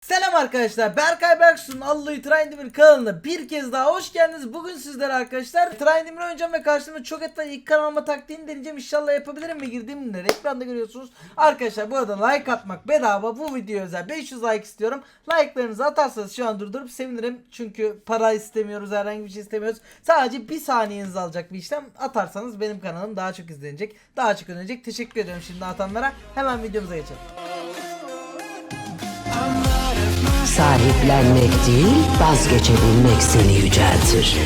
Selam arkadaşlar. Berkay Berksu'nun Alloy Trindemir kanalına bir kez daha hoş geldiniz. Bugün sizlere arkadaşlar Trindemir oynayacağım ve karşımda çok et var. İlk kanalıma taktiğini deneyeceğim. İnşallah yapabilirim ve girdiğim ürünleri ekranda görüyorsunuz. Arkadaşlar bu arada like atmak bedava. Bu video özel 500 like istiyorum. Like'larınızı atarsanız şu an durdurup sevinirim. Çünkü para istemiyoruz. Herhangi bir şey istemiyoruz. Sadece bir saniyenizi alacak bir işlem. Atarsanız benim kanalım daha çok izlenecek. Daha çok önecek. Teşekkür ediyorum şimdi atanlara. Hemen videomuza geçelim. Sahiplenmek değil, vazgeçebilmek seni yüceltir.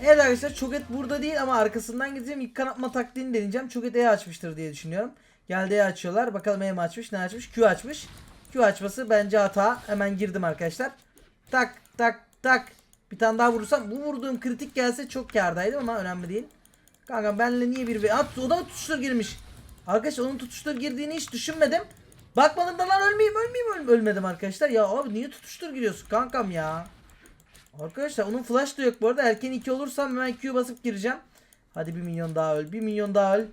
Evet arkadaşlar Çoget burada değil ama arkasından gideceğim. İlk kanatma taktiğini deneyeceğim. Çoget E açmıştır diye düşünüyorum. Geldi E açıyorlar. Bakalım E mi açmış ne açmış. Q açmış. Q açması bence hata. Hemen girdim arkadaşlar. Tak tak tak. Bir tane daha vurursam bu vurduğum kritik gelse çok kârdaydım ama önemli değil. Kanka benle niye bir ve at o da tutuştur girmiş. Arkadaşlar onun tutuştur girdiğini hiç düşünmedim. Bakmadım da lan ölmeyeyim ölmeyeyim ölmeyeyim. ölmedim arkadaşlar. Ya abi niye tutuştur giriyorsun kankam ya. Arkadaşlar onun flash da yok bu arada. Erken 2 olursam hemen Q basıp gireceğim. Hadi 1 milyon daha öl. 1 milyon daha öl.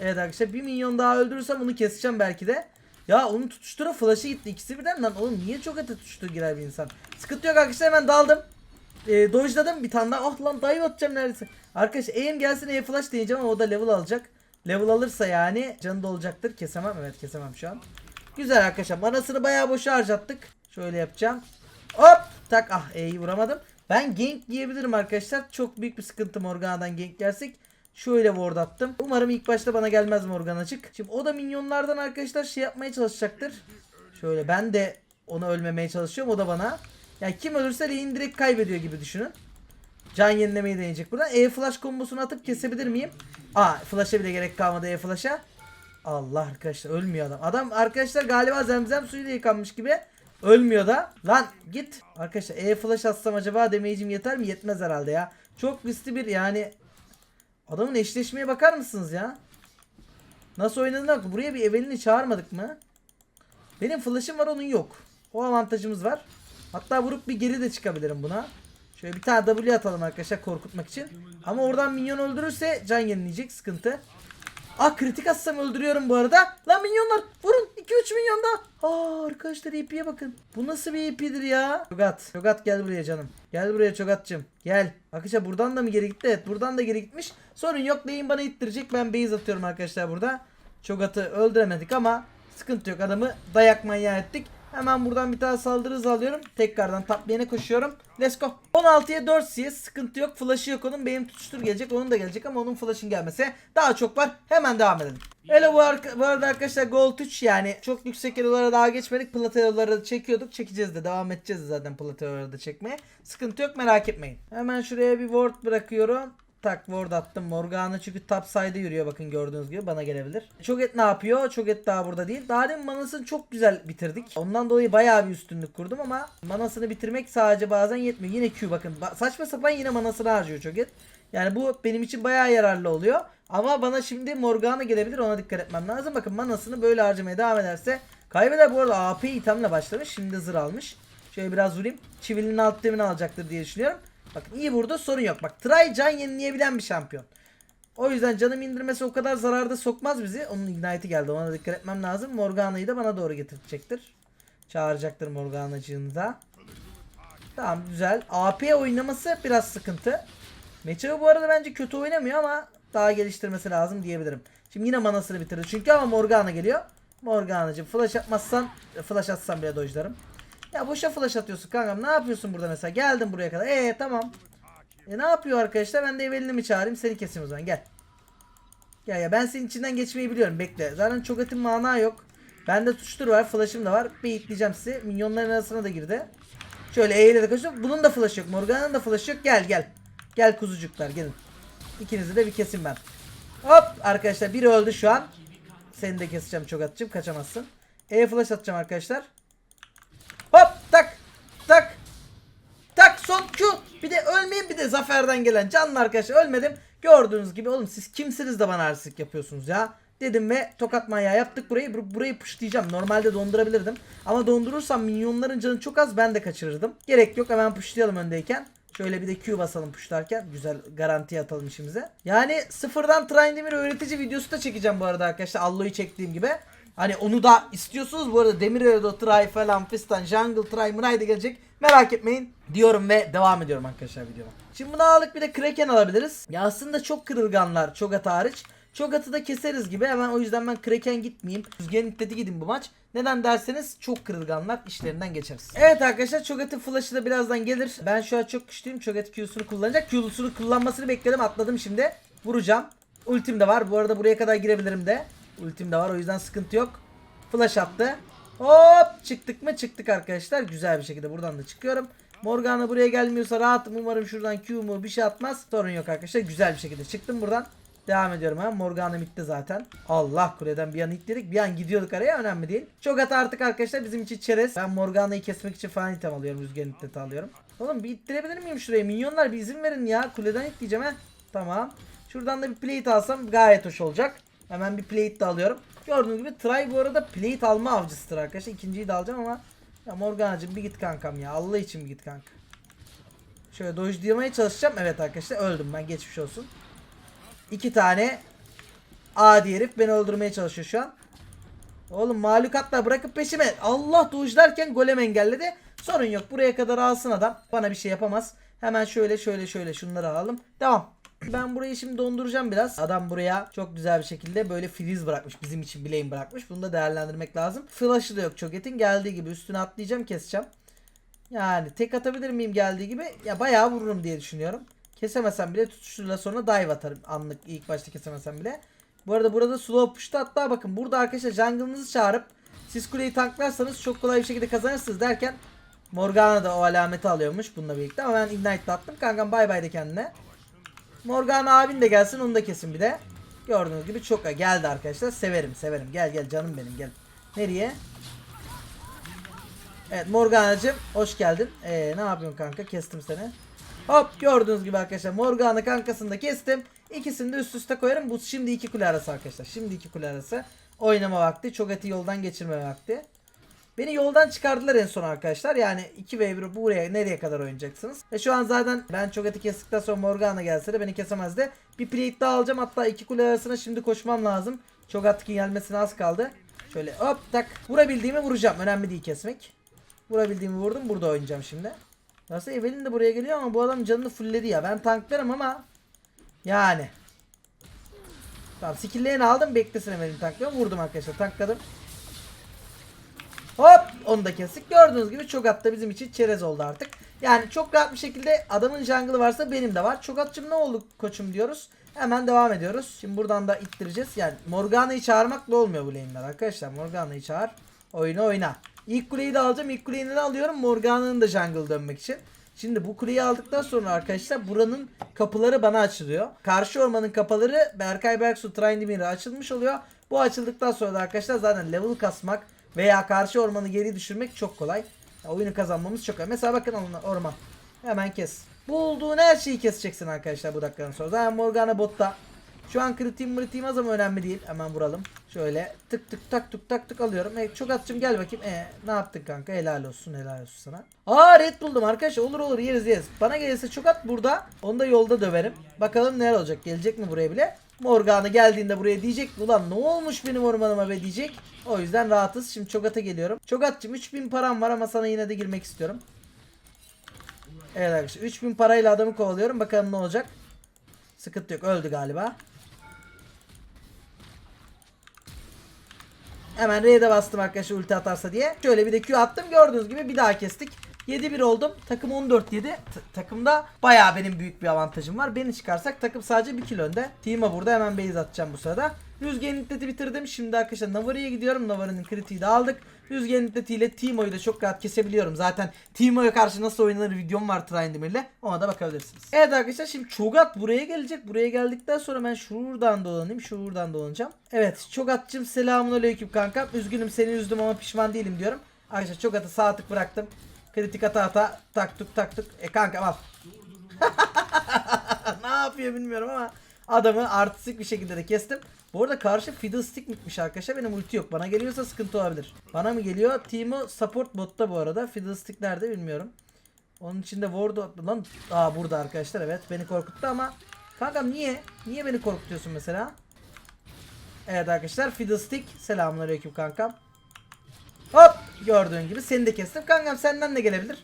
Evet arkadaşlar 1 milyon daha öldürürsem onu keseceğim belki de. Ya onun tutuştura flash'ı gitti. İkisi birden lan oğlum niye çok ete tutuştur girer bir insan. Sıkıntı yok arkadaşlar hemen daldım. E, dojladım bir tane daha. Ah lan dive atacağım neredeyse. Arkadaşlar aim gelsin E flash deneyeceğim ama o da level alacak. Level alırsa yani canı da olacaktır. Kesemem evet kesemem şu an. Güzel arkadaşlar manasını bayağı boşa harcattık. Şöyle yapacağım. Hop tak ah E'yi vuramadım. Ben gank diyebilirim arkadaşlar. Çok büyük bir sıkıntı Morgana'dan gank yersek. Şöyle ward attım. Umarım ilk başta bana gelmez Morgan açık. Şimdi o da minyonlardan arkadaşlar şey yapmaya çalışacaktır. Şöyle ben de onu ölmemeye çalışıyorum. O da bana. Yani kim ölürse lane direkt kaybediyor gibi düşünün. Can yenilemeyi deneyecek buradan. E flash kombosunu atıp kesebilir miyim? Aa flash'a bile gerek kalmadı E flash'a. Allah arkadaşlar ölmüyor adam. Adam arkadaşlar galiba zemzem suyuyla yıkanmış gibi. Ölmüyor da. Lan git. Arkadaşlar E flash atsam acaba damage'im yeter mi? Yetmez herhalde ya. Çok riskli bir yani. Adamın eşleşmeye bakar mısınız ya? Nasıl oynadığına. Buraya bir Evelyn'i çağırmadık mı? Benim flash'ım var onun yok. O avantajımız var. Hatta vurup bir geri de çıkabilirim buna. Şöyle bir tane W atalım arkadaşlar korkutmak için. Ama oradan minyon öldürürse can yenileyecek sıkıntı. Ah kritik atsam öldürüyorum bu arada. Lan minyonlar vurun 2-3 milyon daha. Aa arkadaşlar EP'ye bakın. Bu nasıl bir EP'dir ya? Çogat. Çogat gel buraya canım. Gel buraya Çogat'cım. Gel. Arkadaşlar buradan da mı geri gitti? Evet buradan da geri gitmiş. Sorun yok lane bana ittirecek. Ben base atıyorum arkadaşlar burada. Çogat'ı öldüremedik ama sıkıntı yok. Adamı dayak manyağı ettik. Hemen buradan bir tane saldırı alıyorum. Tekrardan top koşuyorum. Let's go. 16'ya 4 CS. Sıkıntı yok. Flash'ı yok onun. Benim tutuştur gelecek. Onun da gelecek ama onun flash'ın gelmesi daha çok var. Hemen devam edelim. Öyle bu, arka- bu arada arkadaşlar Gold 3 yani çok yüksek elolara daha geçmedik. Plat elolara da çekiyorduk. Çekeceğiz de devam edeceğiz de zaten plat elolara da çekmeye. Sıkıntı yok merak etmeyin. Hemen şuraya bir ward bırakıyorum. Tak ward attım Morgana çünkü top side'e yürüyor bakın gördüğünüz gibi bana gelebilir. Çoget ne yapıyor? Çoget daha burada değil. Daha demin manasını çok güzel bitirdik. Ondan dolayı bayağı bir üstünlük kurdum ama manasını bitirmek sadece bazen yetmiyor. Yine Q bakın. Ba- saçma sapan yine manasını harcıyor Çoget. Yani bu benim için bayağı yararlı oluyor. Ama bana şimdi Morgana gelebilir ona dikkat etmem lazım. Bakın manasını böyle harcamaya devam ederse kaybeder. Bu arada AP itemle başlamış. Şimdi zırh almış. Şöyle biraz vurayım. Çivilinin alt demini alacaktır diye düşünüyorum. Bakın iyi vurdu sorun yok. Bak Try can yenileyebilen bir şampiyon. O yüzden canım indirmesi o kadar zararda sokmaz bizi. Onun ignite'i geldi ona dikkat etmem lazım. Morgana'yı da bana doğru getirecektir. Çağıracaktır Morgana'cığını da. Tamam güzel. AP oynaması biraz sıkıntı. Meço bu arada bence kötü oynamıyor ama daha geliştirmesi lazım diyebilirim. Şimdi yine manasını bitirdi çünkü ama Morgana geliyor. Morgana'cığım flash atmazsan flash atsam bile dojlarım. Ya boşa flash atıyorsun kankam. Ne yapıyorsun burada mesela? Geldim buraya kadar. Ee tamam. E ne yapıyor arkadaşlar? Ben de Evelyn'i mi çağırayım? Seni keseyim o zaman. Gel. Gel ya ben senin içinden geçmeyi biliyorum. Bekle. Zaten çok etin mana yok. Bende tuştur var. Flash'ım da var. Beyitleyeceğim sizi. Minyonların arasına da girdi. Şöyle E ile de koşuyorum. Bunun da flash yok. Morgana'nın da flash yok. Gel gel. Gel kuzucuklar gelin. İkinizi de bir kesin ben. Hop arkadaşlar biri öldü şu an. Seni de keseceğim çok atacağım. Kaçamazsın. E flash atacağım arkadaşlar. Hop tak tak tak son Q. Bir de ölmeyeyim bir de zaferden gelen canlı arkadaşlar ölmedim. Gördüğünüz gibi oğlum siz kimsiniz de bana artistik yapıyorsunuz ya. Dedim ve tokat manyağı yaptık burayı. Bur- burayı pushlayacağım. Normalde dondurabilirdim. Ama dondurursam minyonların canı çok az ben de kaçırırdım. Gerek yok hemen pushlayalım öndeyken. Şöyle bir de Q basalım pushlarken. Güzel garantiye atalım işimize. Yani sıfırdan Trindemir öğretici videosu da çekeceğim bu arada arkadaşlar. Allo'yu çektiğim gibi. Hani onu da istiyorsunuz. Bu arada Demir Edo Try falan fistan Jungle Try Mray da gelecek. Merak etmeyin diyorum ve devam ediyorum arkadaşlar videoma. Şimdi bunu aldık bir de Kraken alabiliriz. Ya aslında çok kırılganlar Cho'Gath hariç. Cho'Gath'ı da keseriz gibi hemen o yüzden ben Kraken gitmeyeyim. Rüzgarın iddeti gidin bu maç. Neden derseniz çok kırılganlar işlerinden geçeriz. Evet arkadaşlar Cho'Gath'ın flash'ı da birazdan gelir. Ben şu an çok güçlüyüm. Cho'Gath Q'sunu kullanacak. Q'sunu kullanmasını bekledim atladım şimdi. Vuracağım. Ultim de var. Bu arada buraya kadar girebilirim de. Ultim de var o yüzden sıkıntı yok. Flash attı. Hop çıktık mı çıktık arkadaşlar. Güzel bir şekilde buradan da çıkıyorum. Morgana buraya gelmiyorsa rahatım. Umarım şuradan Q mu bir şey atmaz. Sorun yok arkadaşlar. Güzel bir şekilde çıktım buradan. Devam ediyorum ha. Morgana bitti zaten. Allah kuleden bir an itledik. Bir an gidiyorduk araya. Önemli değil. Çok hata artık arkadaşlar bizim için çerez. Ben Morgana'yı kesmek için falan item alıyorum. Rüzgarın itleti alıyorum. Oğlum bir ittirebilir miyim şuraya? Minyonlar bir izin verin ya. Kuleden itleyeceğim ha. Tamam. Şuradan da bir plate alsam gayet hoş olacak. Hemen bir plate de alıyorum. Gördüğünüz gibi Try bu arada plate alma avcısıdır arkadaşlar. İkinciyi de alacağım ama ya Morgana'cığım bir git kankam ya. Allah için bir git kanka. Şöyle dojlamaya çalışacağım. Evet arkadaşlar öldüm ben geçmiş olsun. İki tane adi herif beni öldürmeye çalışıyor şu an. Oğlum mahlukatla bırakıp peşime. Allah dojlarken golem engelledi. Sorun yok buraya kadar alsın adam. Bana bir şey yapamaz. Hemen şöyle şöyle şöyle şunları alalım. Devam. Ben burayı şimdi donduracağım biraz. Adam buraya çok güzel bir şekilde böyle freeze bırakmış. Bizim için bileyim bırakmış. Bunu da değerlendirmek lazım. Flash'ı da yok Cho'Gath'in. Geldiği gibi üstüne atlayacağım keseceğim. Yani tek atabilir miyim geldiği gibi? Ya bayağı vururum diye düşünüyorum. Kesemesem bile tutuşuyla sonra dive atarım. Anlık ilk başta kesemesem bile. Bu arada burada slow push'ta hatta bakın burada arkadaşlar jungle'ınızı çağırıp siz kuleyi tanklarsanız çok kolay bir şekilde kazanırsınız derken Morgana da o alameti alıyormuş bununla birlikte ama ben ignite attım. Kankam bay bay de kendine. Morgana abin de gelsin onu da kesin bir de. Gördüğünüz gibi çok geldi arkadaşlar. Severim severim. Gel gel canım benim gel. Nereye? Evet Morgana'cığım hoş geldin. Ee, ne yapıyorsun kanka? Kestim seni. Hop gördüğünüz gibi arkadaşlar Morgana kankasını da kestim. İkisini de üst üste koyarım. Bu şimdi iki kule arası arkadaşlar. Şimdi iki kule arası. Oynama vakti. Çok eti yoldan geçirme vakti. Beni yoldan çıkardılar en son arkadaşlar. Yani 2 ve 1 buraya nereye kadar oynayacaksınız? E şu an zaten ben çok eti kestikten sonra Morgana gelse de beni kesemezdi. Bir plate daha alacağım. Hatta iki kule arasına şimdi koşmam lazım. Çok atkin gelmesine az kaldı. Şöyle hop tak. Vurabildiğimi vuracağım. Önemli değil kesmek. Vurabildiğimi vurdum. Burada oynayacağım şimdi. Aslında Evelyn de buraya geliyor ama bu adam canını fullledi ya. Ben tanklarım ama yani. Tamam skill'lerini aldım. Beklesin Evelyn tanklıyorum. Vurdum arkadaşlar. Tankladım. Hop onu da kestik. Gördüğünüz gibi Çogat da bizim için çerez oldu artık. Yani çok rahat bir şekilde adamın jungle'ı varsa benim de var. Çogat'cım ne oldu koçum diyoruz. Hemen devam ediyoruz. Şimdi buradan da ittireceğiz. Yani Morgana'yı çağırmakla olmuyor bu lane'ler arkadaşlar. Morgana'yı çağır. Oyna oyna. İlk kuleyi de alacağım. İlk kuleyi de alıyorum. Morgana'nın da jungle dönmek için. Şimdi bu kuleyi aldıktan sonra arkadaşlar buranın kapıları bana açılıyor. Karşı ormanın kapıları Berkay Berksu Trindimir'e açılmış oluyor. Bu açıldıktan sonra da arkadaşlar zaten level kasmak veya karşı ormanı geri düşürmek çok kolay. Ya oyunu kazanmamız çok kolay. Mesela bakın alın orman. Hemen kes. Bulduğun her şeyi keseceksin arkadaşlar bu dakikadan sonra. Zaten Morgana botta. Şu an kritiğim mritiğim az ama önemli değil. Hemen vuralım. Şöyle tık tık tak tık tak tık alıyorum. E, çok atçım gel bakayım. E, ne yaptın kanka? Helal olsun helal olsun sana. Aa red buldum arkadaşlar. Olur olur yeriz yeriz. Bana gelirse çok at burada. Onu da yolda döverim. Bakalım neler olacak. Gelecek mi buraya bile? Morgana geldiğinde buraya diyecek. Ulan ne olmuş benim ormanıma be diyecek. O yüzden rahatız. Şimdi Çogat'a geliyorum. Çogat'cığım 3000 param var ama sana yine de girmek istiyorum. Evet arkadaşlar 3000 parayla adamı kovalıyorum. Bakalım ne olacak. Sıkıntı yok. Öldü galiba. Hemen R'de bastım arkadaşlar ulti atarsa diye. Şöyle bir de Q attım. Gördüğünüz gibi bir daha kestik. 7-1 oldum. Takım 14-7. T- takımda bayağı benim büyük bir avantajım var. Beni çıkarsak takım sadece 1 kilo önde. Team'a burada hemen base atacağım bu sırada. Rüzgarın iddeti bitirdim. Şimdi arkadaşlar Navari'ye gidiyorum. Navari'nin kritiği de aldık. Rüzgarın iddetiyle Teemo'yu da çok rahat kesebiliyorum. Zaten Teemo'ya karşı nasıl oynanır videom var Trindemir'le. Ona da bakabilirsiniz. Evet arkadaşlar şimdi Çogat buraya gelecek. Buraya geldikten sonra ben şuradan dolanayım. Şuradan dolanacağım. Evet Çogat'cım selamun aleyküm kankam. Üzgünüm seni üzdüm ama pişman değilim diyorum. Arkadaşlar Çogat'ı sağ tık bıraktım. Kritik ata ata tak tuk tak tuk. E kanka al. ne yapıyor bilmiyorum ama adamı artistik bir şekilde de kestim. Bu arada karşı Fiddlestick mitmiş arkadaşlar. Benim ulti yok. Bana geliyorsa sıkıntı olabilir. Bana mı geliyor? Team'u support botta bu arada. Fiddlestick nerede bilmiyorum. Onun içinde ward attı lan. Aa burada arkadaşlar evet. Beni korkuttu ama Kankam niye? Niye beni korkutuyorsun mesela? Evet arkadaşlar Fiddlestick. Selamünaleyküm kankam. Hop gördüğün gibi seni de kestim. Kankam senden de gelebilir.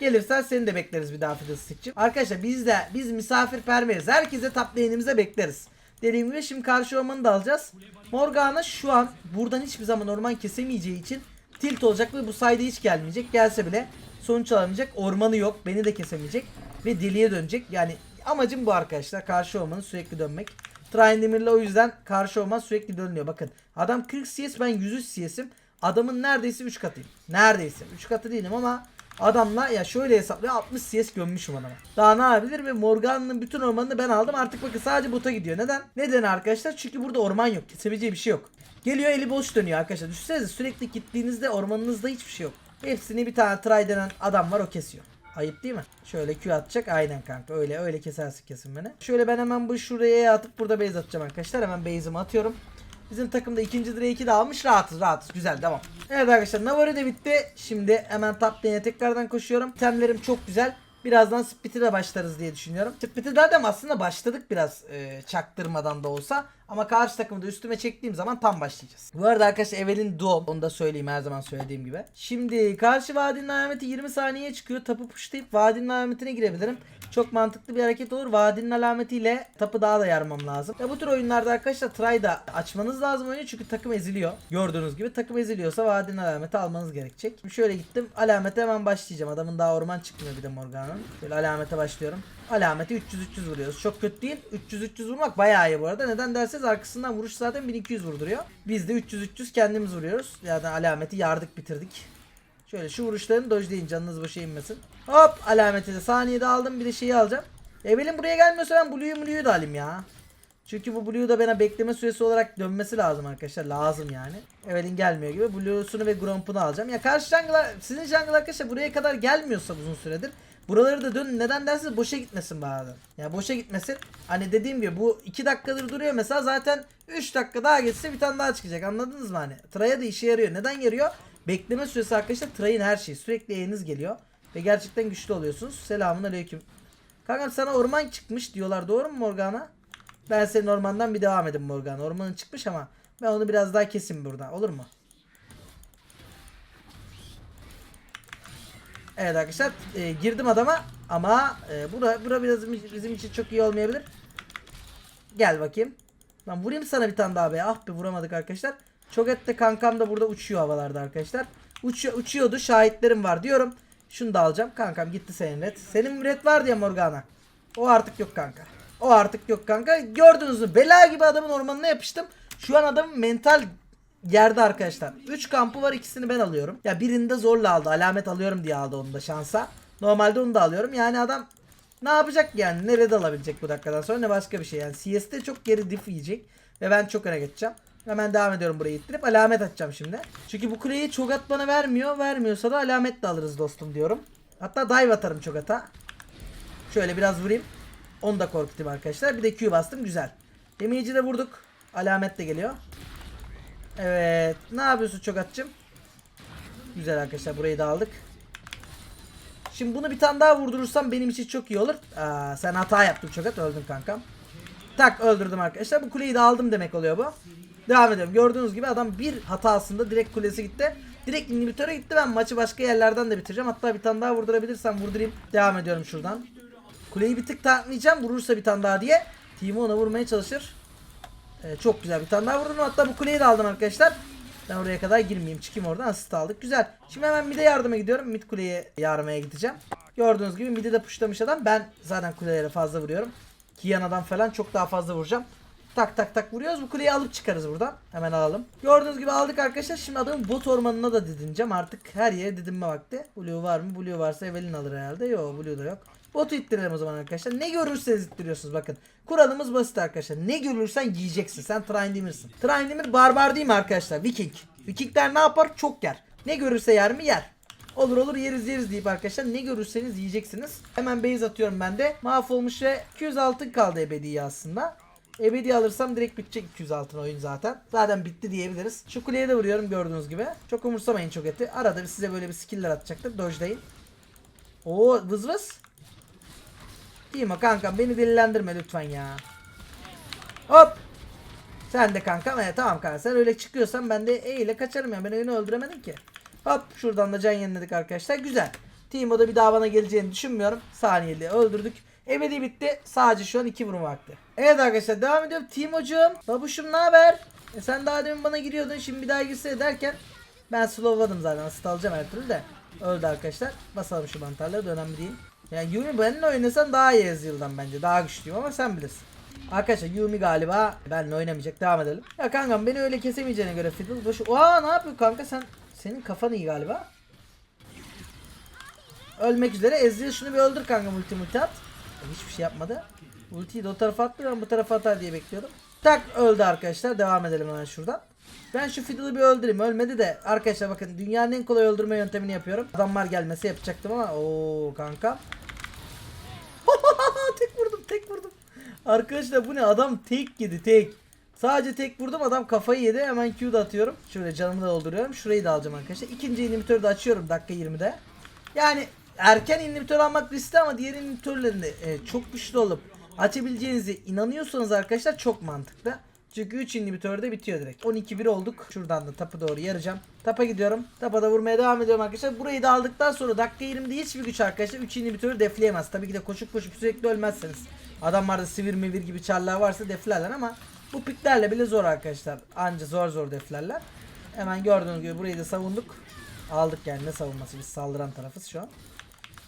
Gelirsen seni de bekleriz bir daha Fiddlestick'cim. Arkadaşlar biz de biz misafirperveriz. Herkese top lane'imize bekleriz. Dediğim gibi şimdi karşı ormanı da alacağız. Morgana şu an buradan hiçbir zaman orman kesemeyeceği için tilt olacak ve bu sayede hiç gelmeyecek. Gelse bile sonuç alamayacak. Ormanı yok. Beni de kesemeyecek. Ve deliye dönecek. Yani amacım bu arkadaşlar. Karşı ormanı sürekli dönmek. Trine o yüzden karşı orman sürekli dönüyor. Bakın adam 40 CS ben 103 CS'im. Adamın neredeyse 3 katıyım. Neredeyse. 3 katı değilim ama adamla ya şöyle hesaplıyor 60 CS gömmüşüm adama. Daha ne yapabilir ve Morgan'ın bütün ormanını ben aldım. Artık bakın sadece bota gidiyor. Neden? Neden arkadaşlar? Çünkü burada orman yok. Kesebileceği bir şey yok. Geliyor eli boş dönüyor arkadaşlar. Düşünsenize sürekli gittiğinizde ormanınızda hiçbir şey yok. Hepsini bir tane try denen adam var o kesiyor. Ayıp değil mi? Şöyle Q atacak. Aynen kanka. Öyle öyle kesersin kesin beni. Şöyle ben hemen bu şuraya atıp burada base atacağım arkadaşlar. Hemen base'imi atıyorum. Bizim takımda ikinci direği de almış. Rahatız rahatız. Güzel devam. Evet arkadaşlar Navari de bitti. Şimdi hemen top lane'e tekrardan koşuyorum. Temlerim çok güzel. Birazdan Split'e de başlarız diye düşünüyorum. Split'e zaten aslında başladık biraz e, çaktırmadan da olsa. Ama karşı takımı da üstüme çektiğim zaman tam başlayacağız. Bu arada arkadaşlar Evelyn Doğum. Onu da söyleyeyim her zaman söylediğim gibi. Şimdi karşı vadinin alameti 20 saniyeye çıkıyor. Tapı pushlayıp vadinin alametine girebilirim. Çok mantıklı bir hareket olur. Vadinin alametiyle tapı daha da yarmam lazım. Ya bu tür oyunlarda arkadaşlar try da açmanız lazım oyunu çünkü takım eziliyor. Gördüğünüz gibi takım eziliyorsa vadinin alameti almanız gerekecek. Şimdi şöyle gittim. Alamete hemen başlayacağım. Adamın daha orman çıkmıyor bir de Morgan'ın. Şöyle alamete başlıyorum. Alameti 300-300 vuruyoruz. Çok kötü değil. 300-300 vurmak bayağı iyi bu arada. Neden derseniz arkasından vuruş zaten 1200 vurduruyor. Biz de 300-300 kendimiz vuruyoruz. Yani alameti yardık bitirdik. Şöyle şu vuruşlarını dojlayın canınız boşa inmesin. Hop alameti de saniyede aldım bir de şeyi alacağım. Evelin buraya gelmiyorsa ben Blue'yu Blue'yu da alayım ya. Çünkü bu Blue da bana bekleme süresi olarak dönmesi lazım arkadaşlar. Lazım yani. Evelin gelmiyor gibi. Blue'sunu ve Gromp'unu alacağım. Ya karşı jungle'lar, sizin jungle arkadaşlar buraya kadar gelmiyorsa uzun süredir. Buraları da dön. Neden derseniz boşa gitmesin bazen. Ya boşa gitmesin. Hani dediğim gibi bu 2 dakikadır duruyor mesela zaten 3 dakika daha geçse bir tane daha çıkacak. Anladınız mı hani? Traya da işe yarıyor. Neden yarıyor? Bekleme süresi arkadaşlar Tray'ın her şeyi. Sürekli yayınız geliyor. Ve gerçekten güçlü oluyorsunuz. Selamun aleyküm. Kankam sana orman çıkmış diyorlar. Doğru mu Morgana? Ben senin ormandan bir devam edin Morgana. Ormanın çıkmış ama ben onu biraz daha keseyim buradan. Olur mu? Evet arkadaşlar e, girdim adama ama e, bura, bura biraz bizim için çok iyi olmayabilir. Gel bakayım. Lan vurayım sana bir tane daha be. Ah be vuramadık arkadaşlar. Çoget de kankam da burada uçuyor havalarda arkadaşlar. Uçuyor, uçuyordu şahitlerim var diyorum. Şunu da alacağım. Kankam gitti senin red. Senin red var diye Morgana. O artık yok kanka. O artık yok kanka. Gördünüz mü? Bela gibi adamın ormanına yapıştım. Şu an adamın mental yerde arkadaşlar. 3 kampı var ikisini ben alıyorum. Ya birini de zorla aldı. Alamet alıyorum diye aldı onu da şansa. Normalde onu da alıyorum. Yani adam ne yapacak yani? Ne red alabilecek bu dakikadan sonra ne başka bir şey. Yani CS'de çok geri diff yiyecek. Ve ben çok öne geçeceğim. Hemen devam ediyorum burayı ittirip alamet atacağım şimdi. Çünkü bu kuleyi Çogat bana vermiyor. Vermiyorsa da alamet de alırız dostum diyorum. Hatta dive atarım Çogat'a. Şöyle biraz vurayım. Onu da korkutayım arkadaşlar. Bir de Q bastım güzel. Damage'i de vurduk. Alamet de geliyor. Evet. Ne yapıyorsun Çogat'cığım? Güzel arkadaşlar burayı da aldık. Şimdi bunu bir tane daha vurdurursam benim için çok iyi olur. Aa, sen hata yaptın Çogat. Öldün kankam. Tak öldürdüm arkadaşlar. Bu kuleyi de aldım demek oluyor bu. Devam ediyorum. Gördüğünüz gibi adam bir hatasında direkt kulesi gitti. Direkt inhibitöre gitti. Ben maçı başka yerlerden de bitireceğim. Hatta bir tane daha vurdurabilirsem vurdurayım. Devam ediyorum şuradan. Kuleyi bir tık tanklayacağım. Vurursa bir tane daha diye. Timo ona vurmaya çalışır. Ee, çok güzel bir tane daha vurdum. Hatta bu kuleyi de aldım arkadaşlar. Ben oraya kadar girmeyeyim. Çıkayım oradan. Asist aldık. Güzel. Şimdi hemen mid'e yardıma gidiyorum. Mid kuleye yarmaya gideceğim. Gördüğünüz gibi mid'e de pushlamış adam. Ben zaten kulelere fazla vuruyorum. Kiyana'dan falan çok daha fazla vuracağım. Tak tak tak vuruyoruz. Bu kuleyi alıp çıkarız buradan. Hemen alalım. Gördüğünüz gibi aldık arkadaşlar. Şimdi adamın bot ormanına da didineceğim. Artık her yere didinme vakti. Blue var mı? Blue varsa Evelyn alır herhalde. Yok Blue da yok. Botu ittirelim o zaman arkadaşlar. Ne görürseniz ittiriyorsunuz bakın. Kuralımız basit arkadaşlar. Ne görürsen giyeceksin. Sen Trindimmer'sın. Trindimmer barbar değil mi arkadaşlar? Viking. Vikingler ne yapar? Çok yer. Ne görürse yer mi? Yer. Olur olur yeriz yeriz deyip arkadaşlar ne görürseniz yiyeceksiniz. Hemen base atıyorum ben de. Mahvolmuş ve 200 altın kaldı ebedi aslında. Ebedi alırsam direkt bitecek 200 altın oyun zaten. Zaten bitti diyebiliriz. Şu kuleye de vuruyorum gördüğünüz gibi. Çok umursamayın çok eti. Arada size böyle bir skiller atacaktır. Dojlayın. Oo vız vız. Timo kankam beni delilendirme lütfen ya. Hop. Sen de kankam evet tamam kanka sen öyle çıkıyorsan ben de E ile kaçarım ya ben oyunu öldüremedim ki. Hop şuradan da can yeniledik arkadaşlar güzel. Teemo'da bir daha bana geleceğini düşünmüyorum. Saniyeli öldürdük. Ebedi bitti. Sadece şu an iki vurum vakti. Evet arkadaşlar devam ediyorum. Teemo'cum. Babuşum ne haber? E sen daha demin bana giriyordun. Şimdi bir daha girsene derken ben slowladım zaten. Asist alacağım her türlü de. Öldü arkadaşlar. Basalım şu mantarları da önemli değil. Yani Yumi benimle oynasan daha iyi Ezreal'dan bence. Daha güçlüyüm ama sen bilirsin. Arkadaşlar Yumi galiba benimle oynamayacak. Devam edelim. Ya kankam beni öyle kesemeyeceğine göre Fiddle başı. Oha ne yapıyor kanka sen? Senin kafan iyi galiba. Ölmek üzere. Ezreal şunu bir öldür kanka multi multi at. Hiçbir şey yapmadı. Ultiyi de o tarafa attı ben bu tarafa atar diye bekliyordum. Tak öldü arkadaşlar. Devam edelim hemen şuradan. Ben şu Fiddle'ı bir öldüreyim. Ölmedi de arkadaşlar bakın dünyanın en kolay öldürme yöntemini yapıyorum. Adamlar gelmesi yapacaktım ama o kanka. tek vurdum tek vurdum. Arkadaşlar bu ne adam tek yedi tek. Sadece tek vurdum adam kafayı yedi hemen Q'da atıyorum. Şöyle canımı da dolduruyorum. Şurayı da alacağım arkadaşlar. İkinci inhibitörü de açıyorum dakika 20'de. Yani erken inhibitör almak riskli ama diğer inhibitörlerin de e, çok güçlü olup açabileceğinize inanıyorsanız arkadaşlar çok mantıklı. Çünkü 3 inhibitörde bitiyor direkt. 12-1 olduk. Şuradan da tapa doğru yarayacağım. Tapa gidiyorum. Tapa da vurmaya devam ediyorum arkadaşlar. Burayı da aldıktan sonra dakika 20'de hiçbir güç arkadaşlar 3 inhibitörü defleyemez. Tabii ki de koşup koşup sürekli ölmezseniz. Adamlarda sivir mivir gibi çarlar varsa deflerler ama bu piklerle bile zor arkadaşlar. Anca zor zor deflerler. Hemen gördüğünüz gibi burayı da savunduk. Aldık yani ne savunması biz saldıran tarafız şu an.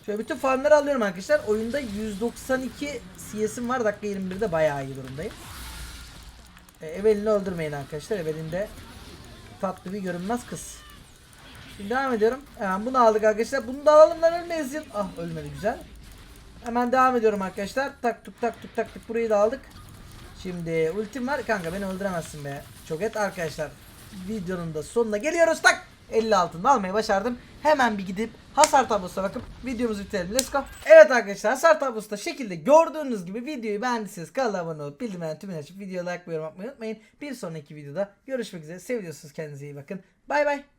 Şöyle bütün farmları alıyorum arkadaşlar. Oyunda 192 CS'im var. Dakika 21'de bayağı iyi durumdayım. E, Evelyn'i öldürmeyin arkadaşlar. Evelyn de tatlı bir görünmez kız. Şimdi devam ediyorum. Hemen bunu aldık arkadaşlar. Bunu da alalım lan ölmeyiz. Ah ölmedi güzel. Hemen devam ediyorum arkadaşlar. Tak tuk tak tuk tak tuk burayı da aldık. Şimdi ultim var. Kanka beni öldüremezsin be. Çok et arkadaşlar. Videonun da sonuna geliyoruz. Tak. 50 altında almayı başardım. Hemen bir gidip hasar tablosuna bakıp videomuzu bitirelim. Let's go. Evet arkadaşlar hasar tablosunda şekilde gördüğünüz gibi videoyu beğendiyseniz kanala abone olup bildirimleri tümünü açıp videoya like ve yorum atmayı unutmayın. Bir sonraki videoda görüşmek üzere. Seviyorsunuz kendinize iyi bakın. Bay bay.